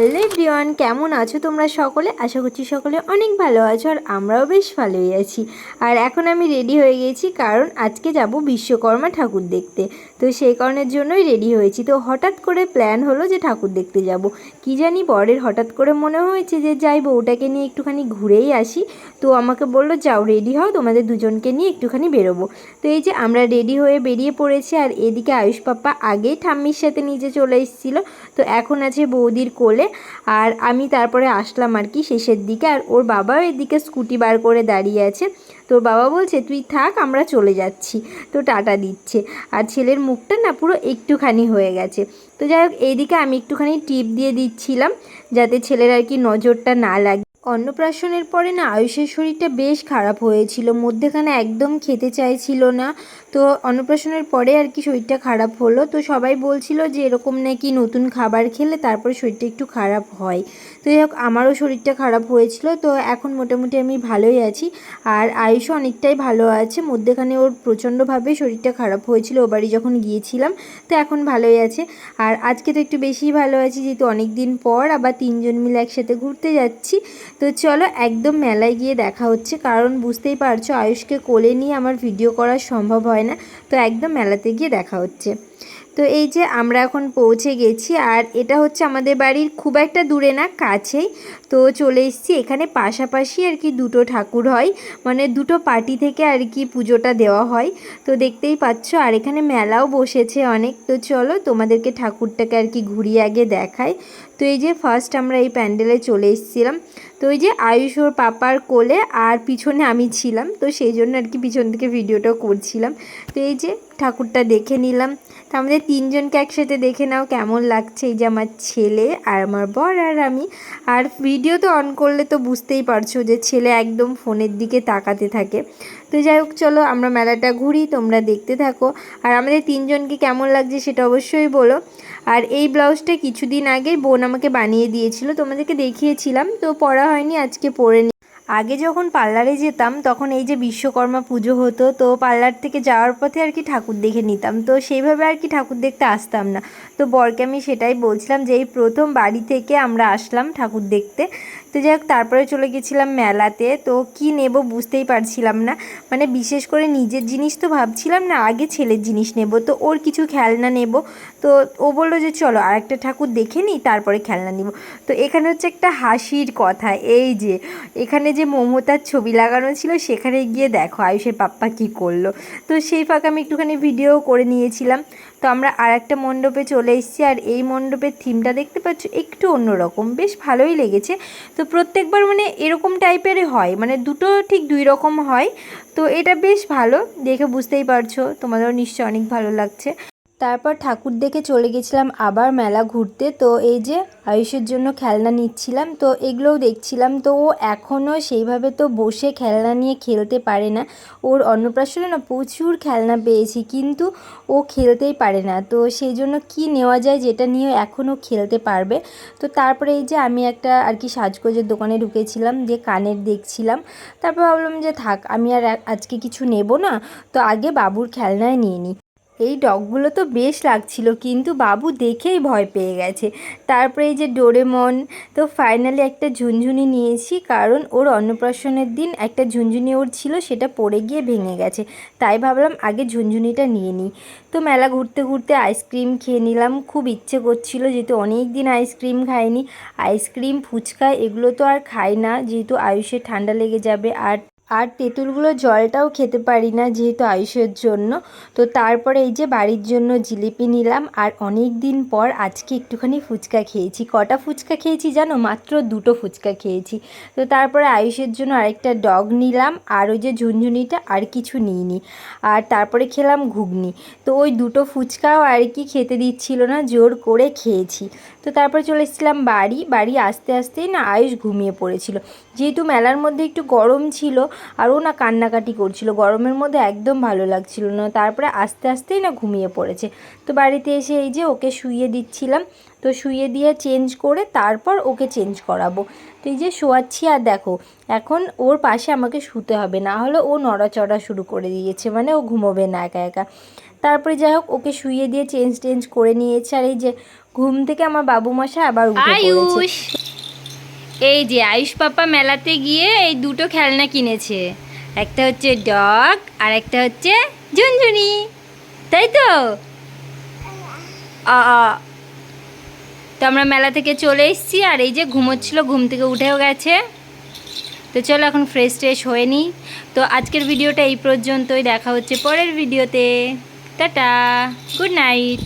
Everyone, কেমন আছো তোমরা সকলে? আশা করছি সকলে অনেক ভালো আছো আর আমরাও বেশ ভালোই আছি। আর এখন আমি রেডি হয়ে গেছি কারণ আজকে যাব বিশ্বকর্মা ঠাকুর দেখতে। তো সেই কারণের জন্যই রেডি হয়েছি। তো হঠাৎ করে প্ল্যান হলো যে ঠাকুর দেখতে যাব। কি জানি বরের হঠাৎ করে মনে হয়েছে যে যাই বউটাকে নিয়ে একটুখানি ঘুরেই আসি। তো আমাকে বলল, যাও রেডি হও, তোমাদের দুজনকে নিয়ে একটুখানি বেরোবো। তো এই যে আমরা রেডি হয়ে বেরিয়ে পড়েছি আর এদিকে আয়ুষ পাপ্পা আগেই ঠাম্মির সাথে নিচে চলে এসেছিল। তো এখন আছে বৌদির কোলে। আর আমি তারপরে আসলাম আর কি শেষের দিকে। আর ওর বাবাও এদিকে স্কুটি বার করে দাঁড়িয়ে আছে। তোর বাবা বলছে, তুই থাক, আমরা চলে যাচ্ছি। তো টাটা দিচ্ছে। আর ছেলের মুখটা না পুরো একটুখানি হয়ে গেছে। তো যাই হোক, এইদিকে আমি একটুখানি টিপ দিয়ে দিচ্ছিলাম, যাতে ছেলের আর কি নজরটা না লাগে। অন্নপ্রাশনের পরে না আয়ুষের শরীরটা বেশ খারাপ হয়েছিল, মধ্যেখানে একদম খেতে চাইছিল না। তো অন্নপ্রাশনের পরে আর কি শরীরটা খারাপ হলো। তো সবাই বলছিল যে এরকম নাকি নতুন খাবার খেলে তারপরে শরীরটা একটু খারাপ হয়। তো যাই হোক, আমারও শরীরটা খারাপ হয়েছিল। তো এখন মোটামুটি আমি ভালোই আছি। আর আয়ুষও অনেকটাই ভালো আছে। মধ্যেখানে ওর প্রচণ্ডভাবে শরীরটা খারাপ হয়েছিল, ও বাড়ি যখন গিয়েছিলাম, তো এখন ভালোই আছে। আর আজকে তো একটু বেশিই ভালো আছি, যেহেতু অনেক দিন পর আবার তিনজন মিলে একসাথে ঘুরতে যাচ্ছি। তো চলো একদম মেলায় গিয়ে দেখা হচ্ছে। কারণ বুঝতেই পারছ আয়ুষকে কোলে নিয়ে আমার ভিডিও করা সম্ভব হয় না। তো একদম মেলাতে গিয়ে দেখা হচ্ছে। তো এই যে আমরা এখন পৌঁছে গেছি আর এটা হচ্ছে আমাদের বাড়ির খুব একটা দূরে না, কাছেই। তো চলে এসেছি এখানে পাশাপাশি আর কি দুটো ঠাকুর হয়। মানে দুটো পার্টি থেকে আর কি পুজোটা দেওয়া হয়। তো দেখতেই পাচ্ছ আর এখানে মেলাও বসেছে অনেক। তো চলো তোমাদেরকে ঠাকুরটাকে আর কি ঘুরিয়ে আগে দেখায় তো এই যে ফার্স্ট আমরা এই প্যান্ডেলে চলে এসেছিলাম। তো ওই যে আয়ুষ ওর পাপার কোলে আর পিছনে আমি ছিলাম, তো সেই জন্য আর কি পিছন থেকে ভিডিওটাও করছিলাম। তো এই যে ঠাকুরটা দেখে নিলাম। তো আমাদের তিনজনকে একসাথে দেখে নাও কেমন লাগছে এই যে আমার ছেলে আর আমার বর আর আমি। আর ভিডিও তো অন করলে তো বুঝতেই পারছ যে ছেলে একদম ফোনের দিকে তাকাতে থাকে। তো যাই হোক, চলো আমরা মেলাটা ঘুরি, তোমরা দেখতে থাকো। আর আমাদের তিনজনকে কেমন লাগছে সেটা অবশ্যই বলো। আর এই ব্লাউজটা কিছুদিন আগে বোন আমাকে বানিয়ে দিয়েছিল, তোমাদেরকে দেখিয়েছিলাম, তো পরা হয়নি, আজকে পরে নি। আগে যখন পার্লারে যেতাম, তখন এই যে বিশ্বকর্মা পুজো হতো, তো পার্লার থেকে যাওয়ার পথে আর কি ঠাকুর দেখে নিতাম। তো সেইভাবে আর কি ঠাকুর দেখতে আসতাম না। তো বরকে আমি সেটাই বলছিলাম যে, এই প্রথম বাড়ি থেকে আমরা আসলাম ঠাকুর দেখতে। তো যাই হোক তারপরে চলে গেছিলাম মেলাতে, তো কি নেব বুঝতেই পারছিলাম না। মানে বিশেষ করে নিজের জিনিস তো ভাবছিলাম না, আগে ছেলের জিনিস নেব, তো ওর কিছু খেলনা নেব। তো ও বলল যে, চলো আর একটা ঠাকুর দেখে নিই তারপরে খেলনা নিব। তো এখানে হচ্ছে একটা হাসির কথা, এই যে, এখানে যে মমতার ছবি লাগানো ছিল, সেখানে গিয়ে দেখো আয়ুষের পাপ্পা কি করল। তো সেই ফাঁকে আমি একটুখানি ভিডিও করে নিয়েছিলাম। তো আমরা আর একটা মণ্ডপে চলে এসেছি আর এই মণ্ডপের থিমটা দেখতে পাচ্ছ, একটু অন্যরকম। বেশ ভালোই লেগেছে। তো প্রত্যেকবার মানে এরকম টাইপেরই হয় মানে দুটো ঠিক দুই রকম হয়। তো এটা বেশ ভালো, দেখে বুঝতেই পারছ, তোমাদেরও নিশ্চয়ই অনেক ভালো লাগছে। তারপর ঠাকুর দেখে চলে গেছিলাম আবার মেলা ঘুরতে। তো এই যে আয়ুষের জন্য খেলনা নিচ্ছিলাম, তো এগুলোও দেখছিলাম। তো ও এখনও সেইভাবে তো বসে খেলনা নিয়ে খেলতে পারে না। ওর অন্নপ্রাশনে না প্রচুর খেলনা পেয়েছি, কিন্তু ও খেলতেই পারে না। তো সেই জন্য কি নেওয়া যায় যেটা নিয়ে এখনও খেলতে পারবে। তো তারপরে এই যে আমি একটা আর কি সাজগোজের দোকানে ঢুকেছিলাম, যে কানের দেখছিলাম। তারপর ভাবলাম যে থাক, আমি আর আজকে কিছু নেব না, তো আগে বাবুর খেলনায় নিয়ে নিই এই ডগগুলো তো বেশ লাগছিল, কিন্তু বাবু দেখেই ভয় পেয়ে গেছে। তারপরে এই যে ডোরেমন, তো ফাইনালি একটা ঝুনঝুনি নিয়েছি, কারণ ওর অন্নপ্রাশনের দিন একটা ঝুনঝুনি ওর ছিল, সেটা পড়ে গিয়ে ভেঙে গেছে। তাই ভাবলাম আগে ঝুনঝুনিটা নিয়ে নিই। তো মেলা ঘুরতে ঘুরতে আইসক্রিম খেয়ে নিলাম, খুব ইচ্ছে করছিল যেহেতু অনেক দিন আইসক্রিম খাইনি। আইসক্রিম ফুচকা, এগুলো তো আর খাই না, যেহেতু আয়ুষের ঠান্ডা লেগে যাবে, আর আর তেঁতুলগুলো জলটাও খেতে পারি না যেহেতু আয়ুষের জন্য। তো তারপরে এই যে বাড়ির জন্য জিলিপি নিলাম আর অনেক দিন পর আজকে একটুখানি ফুচকা খেয়েছি। কটা ফুচকা খেয়েছি জানো? মাত্র দুটো ফুচকা খেয়েছি। তো তারপরে আয়ুষের জন্য আরেকটা ডগ নিলাম আর ওই যে ঝুনঝুনিটা আর কিছু নিইনি। আর তারপরে খেলাম ঘুগনি। তো ওই দুটো ফুচকাও আর কি খেতে দিচ্ছিল না, জোর করে খেয়েছি। তো তারপরে চলে এসেছিলাম বাড়ি। বাড়ি আসতে আসতেই না আয়ুষ ঘুমিয়ে পড়েছিল। যেহেতু মেলার মধ্যে একটু গরম ছিল আর ও না কান্নাকাটি করছিল। গরমের মধ্যে একদম ভালো লাগছিল না। তারপরে আস্তে আস্তেই না ঘুমিয়ে পড়েছে। তো বাড়িতে এসে এই যে ওকে শুইয়ে দিচ্ছিলাম তো শুয়ে দিয়ে চেঞ্জ করে তারপর ওকে চেঞ্জ করাবো। তো এই যে শোয়াচ্ছি আর দেখো এখন ওর পাশে আমাকে শুতে হবে। না হলে ও নড়াচড়া শুরু করে দিয়েছে মানে ও ঘুমোবে না একা একা। তারপরে যাই হোক ওকে শুইয়ে দিয়ে চেঞ্জ টেঞ্জ করে নিয়েছে। আর এই যে ঘুম থেকে আমার বাবু মশা আবার উঠে পড়েছে। এই যে আয়ুষ পাপা মেলাতে গিয়ে এই দুটো খেলনা কিনেছে। একটা হচ্ছে ডগ, আর একটা হচ্ছে ঝুনঝুনি। তাই তো। তো আমরা মেলা থেকে চলে এসেছি, আর এই যে ঘুমোচ্ছিল, ঘুম থেকে উঠেও গেছে। তো চলো এখন ফ্রেশ ট্রেশ হয়ে নিই। তো আজকের ভিডিওটা এই পর্যন্তই, দেখা হচ্ছে পরের ভিডিওতে। Tata, good night.